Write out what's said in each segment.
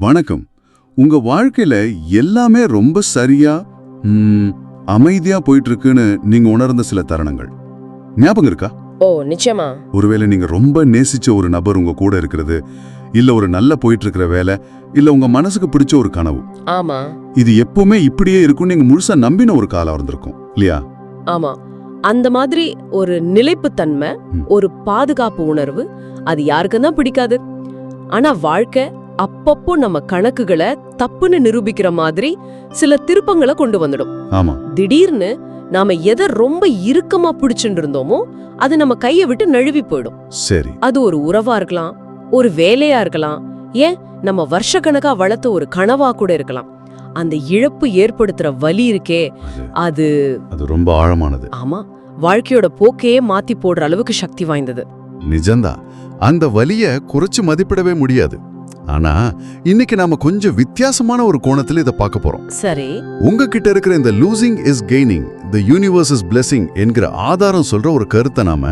வணக்கம். உங்க வாழ்க்கையில எல்லாமே ரொம்ப சரியா அமைதியா போயிட்டு இருக்குன்னு நீங்க உணர்ந்த சில தருணங்கள். ஞாபகம் இருக்கா? ஓ நிச்சயமா. ஒருவேளை நீங்க ரொம்ப நேசிச்ச ஒரு நபர் உங்க கூட இருக்கிறது இல்ல ஒரு நல்ல போயிட்டு இருக்கிற வேலை இல்ல உங்க மனசுக்கு பிடிச்ச ஒரு கனவு. ஆமா. இது எப்பவுமே இப்படியே இருக்கும்னு நீங்க முழுசா நம்பின ஒரு காலம் இருந்திருக்கும் இல்லையா? ஆமா. அந்த மாதிரி ஒரு நிலைப்புத்தன்மை ம். ஒரு பாதுகாப்பு உணர்வு அது யாருக்கும் தான் பிடிக்காது. ஆனா வாழ்க்கை அப்பப்போ நம்ம கணக்குகளை தப்புன்னு நிரூபிக்கிற மாதிரி சில திருப்பங்களை கொண்டு வந்துடும். ஆமா. திடீர்னு நாம எதை ரொம்ப இறுக்கமா பிடிச்சுட்டு இருந்தோமோ அது நம்ம கையை விட்டு நழுவி போயிடும். சரி. அது ஒரு உறவா இருக்கலாம் ஒரு வேலையா இருக்கலாம் ஏன் நம்ம வருஷக்கணக்கா வளர்த்த ஒரு கனவா கூட இருக்கலாம். அந்த இழப்பு ஏற்படுத்துற வலி இருக்கே அது. அது அது ரொம்ப ஆழமானது. ஆமா வாழ்க்கையோட போக்கையே மாத்தி போடுற அளவுக்கு சக்தி வாய்ந்தது. நிஜம்தான். அந்த வலிய குறைச்சு மதிப்பிடவே முடியாது. ஆனா இன்னைக்கு நாம கொஞ்சம் வித்தியாசமான ஒரு கோணத்துல இதை பார்க்க போறோம். சரி. உங்ககிட்ட இருக்கிற இந்த losing is gaining the universe is blessing என்கிற ஆதாரம் சொல்ற ஒரு கருத்தை நாம.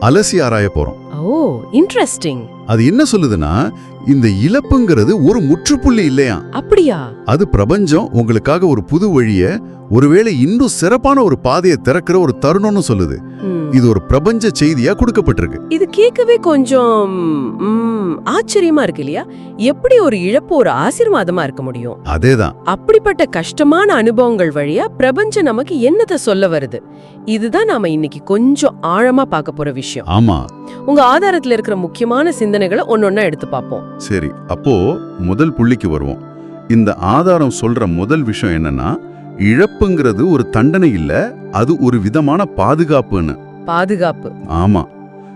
அலசி ஆராய போறோம். ஓ இன்ட்ரெஸ்டிங் அது என்ன சொல்லுதுன்னா இந்த இழப்புங்கிறது ஒரு முற்றுப்புள்ளி இல்லையா? அப்படியா? அது பிரபஞ்சம் உங்களுக்காக ஒரு புது வழிய ஒருவேளை இன்னும் சிறப்பான ஒரு பாதையை திறக்கிற ஒரு தருணம்னு சொல்லுது. இது ஒரு பிரபஞ்ச செய்தியா கொடுக்கப்பட்டிருக்கு. இது கேட்கவே கொஞ்சம் ஆச்சரியமா இருக்கு இல்லையா? எப்படி ஒரு இழப்பு ஒரு ஆசீர்வாதமா இருக்க முடியும்? அதேதான். அப்படிப்பட்ட கஷ்டமான அனுபவங்கள் வழியா பிரபஞ்சம் நமக்கு என்னத சொல்ல வருது? இதுதான் நாம இன்னைக்கு கொஞ்சம் ஆழமா பார்க்க போற விஷயம். ஆமா. உங்க ஆதாரத்துல இருக்கிற முக்கியமான சிந்தனைகளை ஒன்னொன்னா எடுத்து பார்ப்போம். சரி அப்போ முதல் புள்ளிக்கு வருவோம். இந்த ஆதாரம் சொல்ற முதல் விஷயம் என்னன்னா இழப்புங்கிறது ஒரு தண்டனை இல்ல அது ஒரு விதமான பாதுகாப்புன்னு. பாதுகாப்பு. ஆமா.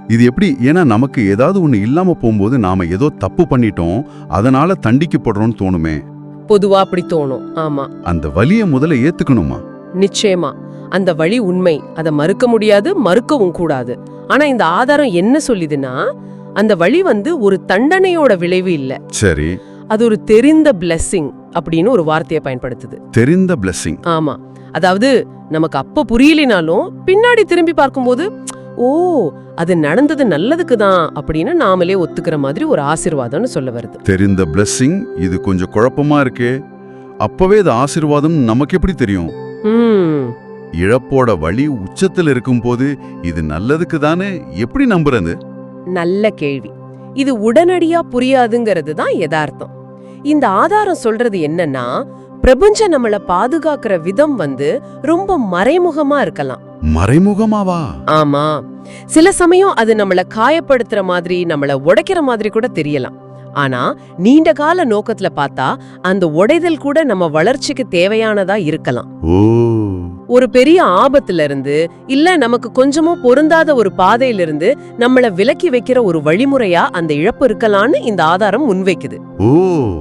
இது எப்படி? ஏன்னா நமக்கு ஏதாவது ஒண்ணு இல்லாம போகும்போது நாம ஏதோ தப்பு பண்ணிட்டோம் அதனால தண்டிக்கப்படுறோம்னு தோணுமே. பொதுவா அப்படி தோணும். ஆமா. அந்த வலியை முதல்ல ஏத்துக்கணுமா? நிச்சயமா. அந்த வழி உண்மை. அதை மறுக்க முடியாது மறுக்கவும் கூடாது. ஆனா இந்த ஆதாரம் என்ன சொல்லுதுன்னா அந்த வழி வந்து ஒரு தண்டனையோட விளைவு இல்ல. சரி. அது ஒரு தெரிந்த blessing அப்படின்னு ஒரு வார்த்தையை பயன்படுத்துது. தெரிந்த blessing. ஆமா. அதாவது நமக்கு அப்ப புரியலினாலும் பின்னாடி திரும்பி பார்க்கும்போது ஓ அது நடந்தது நல்லதுக்கு தான் அப்படின்னு நாமளே ஒத்துக்கிற மாதிரி ஒரு ஆசீர்வாதம்னு சொல்ல வருது. தெரிந்த blessing இது கொஞ்சம் குழப்பமா இருக்கே. அப்பவே இது ஆசீர்வாதம் நமக்கு எப்படி தெரியும்? ம். இழப்போட வலி உச்சத்துல இருக்கும்போது இது நல்லதுக்கு தானே எப்படி நம்புறது? நல்ல கேள்வி. இது உடனடியா புரியாதுங்கிறது தான் யதார்த்தம். இந்த ஆதாரம் சொல்றது என்னன்னா பிரபஞ்சம் நம்மள பாதுகாக்கிற விதம் வந்து ரொம்ப மறைமுகமா இருக்கலாம். மறைமுகமாவா? ஆமா. சில சமயம் அது நம்மள காயப்படுத்துற மாதிரி நம்மள உடைக்கிற மாதிரி கூட தெரியலாம். ஆனா நீண்ட கால நோக்கத்துல பார்த்தா அந்த உடைதல் கூட நம்ம வளர்ச்சிக்கு தேவையானதா இருக்கலாம். ஒரு பெரிய ஆபத்துல இருந்து இல்ல நமக்கு கொஞ்சமும் பொருந்தாத ஒரு பாதையில இருந்து நம்மள விலக்கி வைக்கிற ஒரு வழிமுறையா அந்த இழப்பு இருக்கலாம்னு இந்த ஆதாரம் முன்வைக்குது. ஓ.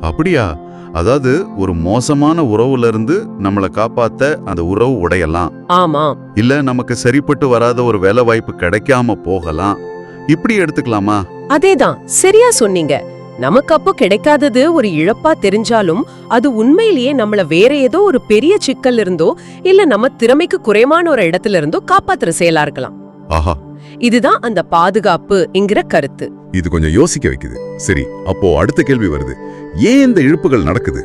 அப்படியா? அதாவது ஒரு மோசமான உறவுல இருந்து நம்மளை காப்பாத்த அந்த உறவு உடையலாம். ஆமா இல்ல நமக்கு சரிப்பட்டு வராத ஒரு வேலை வாய்ப்பு கிடைக்காம போகலாம். இப்படி எடுத்துக்கலாமா? அதேதான். சரியா சொன்னீங்க. நமக்கு அப்போ கிடைக்காதது ஒரு இழப்பா தெரிஞ்சாலும் அது உண்மையிலேயே நம்மள வேற ஏதோ ஒரு பெரிய சிக்கல் இருந்தோ இல்ல நம்ம திறமைக்கு குறைவான ஒரு இடத்துல இருந்தோ காப்பாத்துற செயலா இருக்கலாம். ஆஹா. இதுதான் அந்த பாதுகாப்பு என்கிற கருத்து. இது கொஞ்சம் யோசிக்க வைக்குது. சரி அப்போ அடுத்த கேள்வி வருது. ஏன் இந்த இழப்புகள் நடக்குது?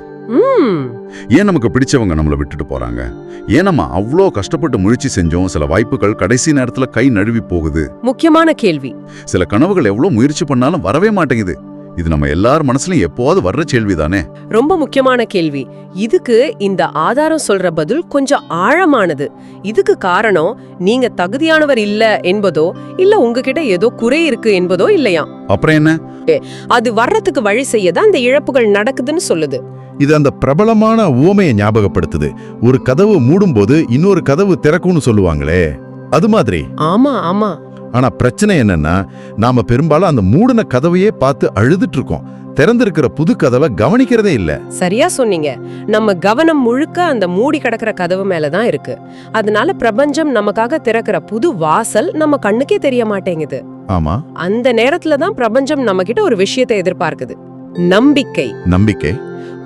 ஏன் நமக்கு பிடிச்சவங்க நம்மளை விட்டுட்டு போறாங்க? ஏன் நம்ம அவ்வளோ கஷ்டப்பட்டு முயற்சி செஞ்சோம் சில வாய்ப்புகள் கடைசி நேரத்துல கை நழுவி போகுது? முக்கியமான கேள்வி. சில கனவுகள் எவ்வளோ முயற்சி பண்ணாலும் வரவே மாட்டேங்குது. இது நம்ம எல்லார் மனசுலயும் எப்போவாது வர்ற கேள்விதானே? ரொம்ப முக்கியமான கேள்வி. இதுக்கு இந்த ஆதாரம் சொல்ற பதில் கொஞ்சம் ஆழமானது. இதுக்கு காரணம் நீங்க தகுதியானவர் இல்ல என்பதோ இல்ல உங்ககிட்ட ஏதோ குறை இருக்கு என்பதோ இல்லையா? அப்புறம் என்ன? அது வர்றதுக்கு வழி செய்யதான் இந்த இழப்புகள் நடக்குதுன்னு சொல்லுது. இது அந்த பிரபலமான உவமையை ஞாபகப்படுத்துது. ஒரு கதவு மூடும்போது இன்னொரு கதவு திறக்கும்னு சொல்லுவாங்களே. அது மாதிரி. ஆமா ஆமா. ஆனா பிரச்சனை என்னன்னா நாம பெரும்பாலும் அந்த மூடின கதவையே பார்த்து அழுதுட்டு இருக்கோம் திறந்திருக்கிற புது கதவை கவனிக்கிறதே இல்ல. சரியா சொன்னீங்க. நம்ம கவனம் முழுக்க அந்த மூடி கிடக்கிற கதவு மேல தான் இருக்கு. அதனால பிரபஞ்சம் நமக்காக திறக்கிற புது வாசல் நம்ம கண்ணுக்கே தெரிய மாட்டேங்குது. ஆமா. அந்த நேரத்துல தான் பிரபஞ்சம் நம்ம கிட்ட ஒரு விஷயத்தை எதிர்பார்க்குது. நம்பிக்கை. நம்பிக்கை.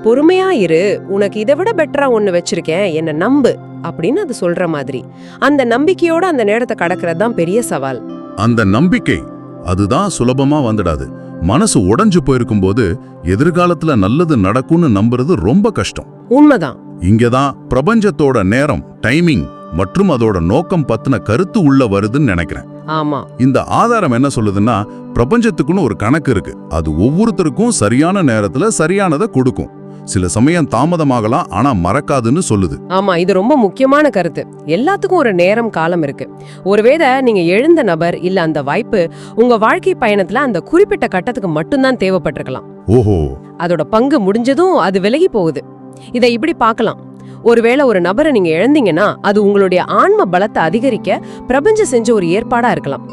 பொறுமையா இரு. உனக்கு இதை விட பெட்டரா ஒண்ணு வச்சிருக்கேன். என்ன நம்பு. அப்படின்னு அது சொல்ற மாதிரி. அந்த நம்பிக்கையோட அந்த நேரத்தை கடக்கிறது தான் பெரிய சவால். அந்த நம்பிக்கை அதுதான் சுலபமா வந்துடாது. மனசு உடைஞ்சு போயிருக்கும்போது எதிர்காலத்துல நல்லது நடக்கும்னு நம்புறது ரொம்ப கஷ்டம். உண்மைதான். இங்கதான் பிரபஞ்சத்தோட நேரம் டைமிங் மற்றும் அதோட நோக்கம் பத்தின கருத்து உள்ள வருதுன்னு நினைக்கிறேன். ஆமா. இந்த ஆதாரம் என்ன சொல்லுதுன்னா பிரபஞ்சத்துக்குன்னு ஒரு கணக்கு இருக்கு. அது ஒவ்வொருத்தருக்கும் சரியான நேரத்துல சரியானதை கொடுக்கும். சில சமயம் தாமதமாகலாம் ஆனா மறக்காதுன்னு சொல்லுது. ஆமா இது ரொம்ப முக்கியமான கருத்து. எல்லாத்துக்கும் ஒரு நேரம் காலம் இருக்கு. ஒருவேளை நீங்க எழுந்த நபர் இல்ல அந்த வாய்ப்பு உங்க வாழ்க்கை பயணத்துல அந்த குறிப்பிட்ட கட்டத்துக்கு மட்டும்தான் தேவைப்பட்டிருக்கலாம். ஓஹோ. அதோட பங்கு முடிஞ்சதும் அது விலகி போகுது. இதை இப்படி பார்க்கலாம். ஒருவேளை ஒரு நபரை நீங்க இழந்தீங்கன்னா அது உங்களுடைய ஆன்ம பலத்தை அதிகரிக்க பிரபஞ்சம் செஞ்ச ஒரு ஏற்பாடா இருக்கலாம்.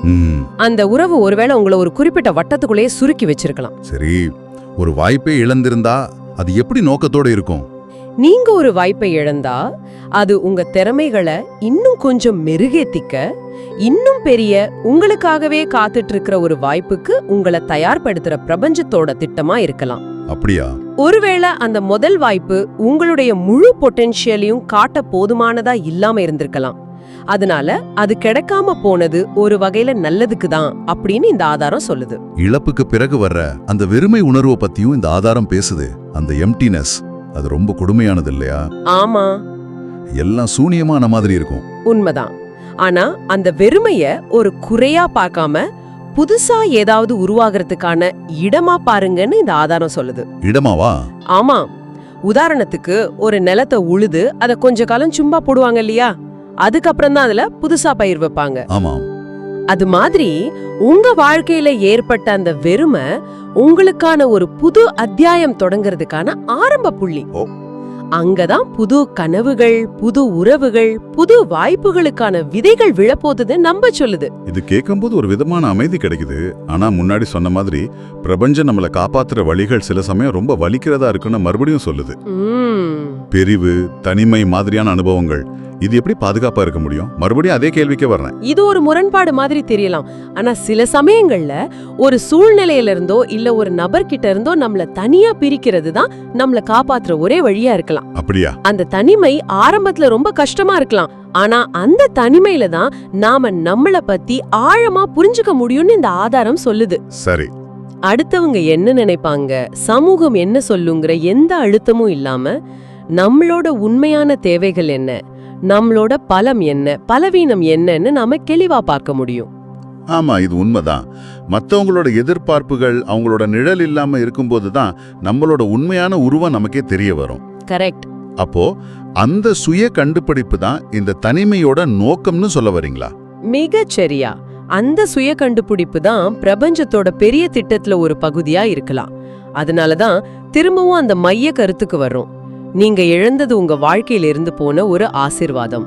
அந்த உறவு ஒருவேளை உங்களை ஒரு குறிப்பிட்ட வட்டத்துக்குள்ளேயே சுருக்கி வச்சிருக்கலாம். சரி ஒரு வாய்ப்பே இழந்திருந்தா அது எப்படி நோக்கத்தோட இருக்கும்? நீங்க ஒரு வாய்ப்பை இழந்தா அது உங்க திறமைகளை இன்னும் கொஞ்சம் மெருகேத்திக்க இன்னும் பெரிய உங்களுக்காகவே காத்துட்டு இருக்கிற ஒரு வாய்ப்புக்கு உங்களை தயார்படுத்துற பிரபஞ்சத்தோட திட்டமா இருக்கலாம். அப்படியா? ஒருவேளை அந்த முதல் வாய்ப்பு உங்களுடைய முழு பொட்டென்ஷியலையும் காட்ட போதுமானதா இல்லாம இருந்திருக்கலாம். அதனால அது கிடைக்காம போனது ஒரு வகையில நல்லதுக்கு தான் அப்படின்னு இந்த ஆதாரம் சொல்லுது. இழப்புக்கு பிறகு வர்ற அந்த வெறுமை உணர்வை பத்தியும் இந்த ஆதாரம் பேசுது. அந்த எம்டினஸ் அது ரொம்ப கொடுமையானது இல்லையா? ஆமா. எல்லாம் சூனியமான மாதிரி இருக்கும். உண்மைதான். ஆனா அந்த வெறுமைய ஒரு குறையா பார்க்காம புதுசா ஏதாவது உருவாகிறதுக்கான இடமா பாருங்கன்னு இந்த ஆதாரம் சொல்லுது. இடமாவா? ஆமா. உதாரணத்துக்கு ஒரு நிலத்தை உழுது அத கொஞ்ச காலம் சும்மா போடுவாங்க இல்லையா? அதுக்கப்புறம் தான் அதுல புதுசா பயிர் வைப்பாங்க. ஆமாம். அது மாதிரி உங்க வாழ்க்கையில ஏற்பட்ட அந்த வெறுமை உங்களுக்கான ஒரு புது அத்தியாயம் தொடங்குறதுக்கான ஆரம்ப புள்ளி. ஓ. அங்கதான் புது கனவுகள் புது உறவுகள் புது வாய்ப்புகளுக்கான விதைகள் விழப்போகுது நம்ப சொல்லுது. இது கேட்கும்போது ஒரு விதமான அமைதி கிடைக்குது. ஆனா முன்னாடி சொன்ன மாதிரி பிரபஞ்சம் நம்மளை காப்பாத்துற வழிகள் சில சமயம் ரொம்ப வலிக்கிறதா இருக்குன்னு மறுபடியும் சொல்லுது. உம் பிரிவு தனிமை மாதிரியான அனுபவங்கள். இது எப்படி பாதுகாப்பா இருக்க முடியும்? மறுபடியும் அதே கேள்விக்கே வர்றேன். இது ஒரு முரண்பாடு மாதிரி தெரியலாம். ஆனா சில சமயங்கள்ல ஒரு சூழ்நிலையில இருந்தோ இல்ல ஒரு நபர்கிட்ட இருந்தோ நம்மள தனியா பிரிக்கிறது தான் நம்மள காப்பாத்துற ஒரே வழியா இருக்கலாம். அப்படியா? அந்த தனிமை ஆரம்பத்துல ரொம்ப கஷ்டமா இருக்கலாம். ஆனா அந்த தனிமையில தான் நாம நம்மள பத்தி ஆழமா புரிஞ்சுக்க முடியும்னு இந்த ஆதாரம் சொல்லுது. சரி. அடுத்தவங்க என்ன நினைப்பாங்க? சமூகம் என்ன சொல்லுங்கிற எந்த அழுத்தமும் இல்லாம நம்மளோட உண்மையான தேவைகள் என்ன? நம்மளோட பலம் என்ன? பலவீனம் என்னன்னு நாம தெளிவா பார்க்க முடியும். ஆமா இது உண்மைதான். மத்தவங்களோட எதிர்பார்ப்புகள் அவங்களோட நிழல் இல்லாம இருக்கும்போது தான் நம்மளோட உண்மையான உருவம் நமக்கே தெரிய வரும். கரெக்ட். அப்போ அந்த சுய கண்டுபிடிப்பு தான் இந்த தனிமையோட நோக்கம்னு சொல்ல வரீங்களா? மிகச் சரியா. அந்த சுய கண்டுபிடிப்பு தான் பிரபஞ்சத்தோட பெரிய திட்டத்துல ஒரு பகுதியா இருக்கலாம். அதனால தான் திரும்பவும் அந்த மைய கருத்துக்கு வர்றோம். நீங்க இழந்தது உங்க வாழ்க்கையில இருந்து போன ஒரு ஆசிர்வாதம்.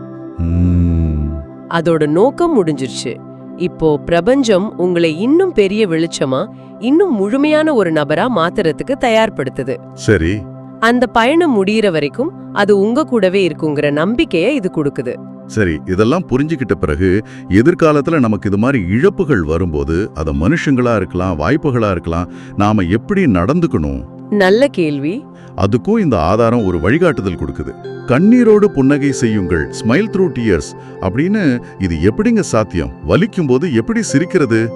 அதோட நோக்கம் முடிஞ்சிருச்சு. இப்போ பிரபஞ்சம் உங்களை இன்னும் பெரிய வெளிச்சமா இன்னும் முழுமையான ஒரு நபரா மாத்துறதுக்கு தயார்படுத்துது. சரி. அந்த பயணம் முடியிற வரைக்கும் அது உங்க கூடவே இருக்குங்கிற நம்பிக்கைய இது கொடுக்குது. சரி இதெல்லாம் புரிஞ்சுக்கிட்ட பிறகு எதிர்காலத்துல நமக்கு இது மாதிரி இழப்புகள் வரும்போது அத மனுஷங்களா இருக்கலாம் வாய்ப்புகளா இருக்கலாம் நாம எப்படி நடந்துக்கணும்? நல்ல கேள்வி. அதுக்கும் இந்த ஆதாரம் ஒரு வழிகாட்டுதல் கொடுக்குது. கண்ணீரோடு புன்னகை செய்யுங்கள். ஸ்மைல் த்ரூ டியர்ஸ் அப்படின்னு இது எப்படிங்க சாத்தியம்? வலிக்கும் போது எப்படி சிரிக்கிறது?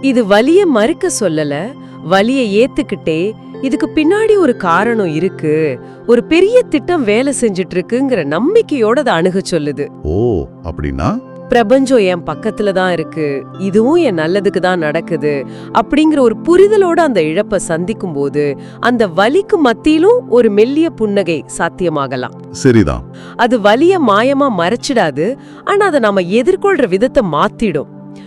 இது வலிய மறுக்க சொல்லல. வலிய ஏத்துக்கிட்டே இதுக்கு பின்னாடி ஒரு காரணம் இருக்கு. ஒரு பெரிய திட்டம் வேலை செஞ்சுட்டு இருக்குங்கிற நம்பிக்கையோட அதை அணுக சொல்லுது. ஓ அப்படின்னா? பிரபஞ்சம் என் பக்கத்துல தான் இருக்கு. இதுவும் என் நல்லதுக்கு தான் நடக்குது. அப்படிங்கிற ஒரு புரிதலோட அந்த இழப்பை சந்திக்கும் போது அந்த வலிக்கு மத்தியிலும் ஒரு மெல்லிய புன்னகை சாத்தியமாகலாம். சரிதான். அது வலிய மாயமா மறைச்சிடாது ஆனா அதை நாம எதிர்கொள்ற விதத்தை மாத்திடும்.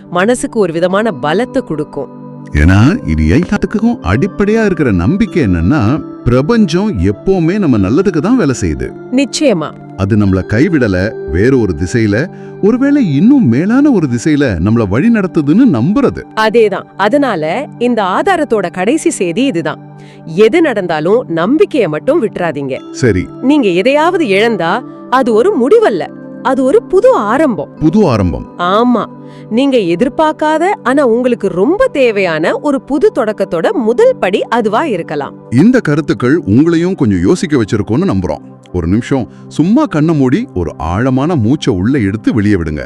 மனசுக்கு ஒரு விதமான பலத்தை கொடுக்கும். ஏன்னா இது எல்லாத்துக்கும் அடிப்படையா இருக்கிற நம்பிக்கை என்னன்னா பிரபஞ்சம் எப்பவுமே நம்ம நல்லதுக்கு தான் வேலை செய்யுது. நிச்சயமா. அது நம்மள கைவிடல வேற ஒரு திசையில ஒருவேளை இன்னும் மேலான ஒரு திசையில நம்மள வழி நடத்துதுன்னு நம்புறது. அதேதான். அதனால இந்த ஆதாரத்தோட கடைசி செய்தி இதுதான். எது நடந்தாலும் நம்பிக்கைய மட்டும் விட்டுறாதீங்க. சரி. நீங்க எதையாவது இழந்தா அது ஒரு முடிவல்ல. அது ஒரு புது ஆரம்பம். புது ஆரம்பம். ஆமா. நீங்க எதிர்பார்க்காத ஆனா உங்களுக்கு ரொம்ப தேவையான ஒரு புது தொடக்கத்தோட முதல் படி அதுவா இருக்கலாம். இந்த கருத்துக்கள் உங்களையும் கொஞ்சம் யோசிக்க வச்சிருக்கோம்னு நம்புறோம். ஒரு நிமிஷம் சும்மா கண்ணை மூடி ஒரு ஆழமான மூச்சை உள்ள எடுத்து வெளியே விடுங்க.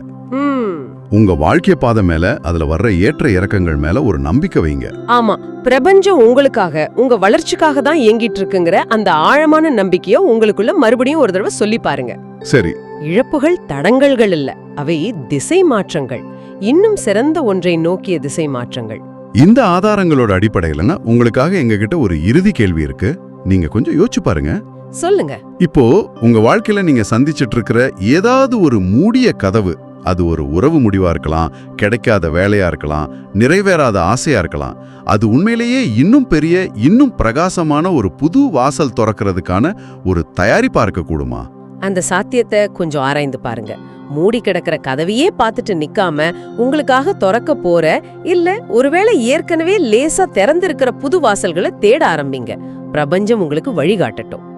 உங்க வாழ்க்கை பாதை மேல அதுல வர்ற ஏற்ற இறக்கங்கள் மேல ஒரு நம்பிக்கை வைங்க. ஆமா. பிரபஞ்சம் உங்களுக்காக உங்க வளர்ச்சிக்காக தான் இயங்கிட்டு இருக்குங்கிற அந்த ஆழமான நம்பிக்கைய உங்களுக்குள்ள மறுபடியும் ஒரு தடவை சொல்லி பாருங்க. சரி இழப்புகள் தடங்கல்கள் இல்ல. அவை திசை மாற்றங்கள். இன்னும் சிறந்த ஒன்றை நோக்கிய திசை மாற்றங்கள். இந்த ஆதாரங்களோட அடிப்படையிலனா உங்களுக்காக எங்ககிட்ட ஒரு இறுதி கேள்வி இருக்கு. நீங்க கொஞ்சம் யோசிச்சு பாருங்க. சொல்லுங்க. இப்போ உங்க வாழ்க்கையில நீங்க சந்திச்சிட்டு இருக்கிற ஏதாவது ஒரு மூடிய கதவு அது ஒரு உறவு முடிவா இருக்கலாம் கிடைக்காத வேலையா இருக்கலாம் நிறைவேறாத ஆசையா இருக்கலாம் அது உண்மையிலேயே இன்னும் பெரிய இன்னும் பிரகாசமான ஒரு புது வாசல் திறக்கிறதுக்கான ஒரு தயாரிப்பா இருக்க கூடுமா அந்த சாத்தியத்தை கொஞ்சம் ஆராய்ந்து பாருங்க. மூடி கிடக்கிற கதவையே பார்த்துட்டு நிக்காம உங்களுக்காக திறக்க போற இல்ல ஒருவேளை ஏற்கனவே லேசா திறந்திருக்கிற புது வாசல்களை தேட ஆரம்பிங்க. பிரபஞ்சம் உங்களுக்கு வழிகாட்டட்டும்.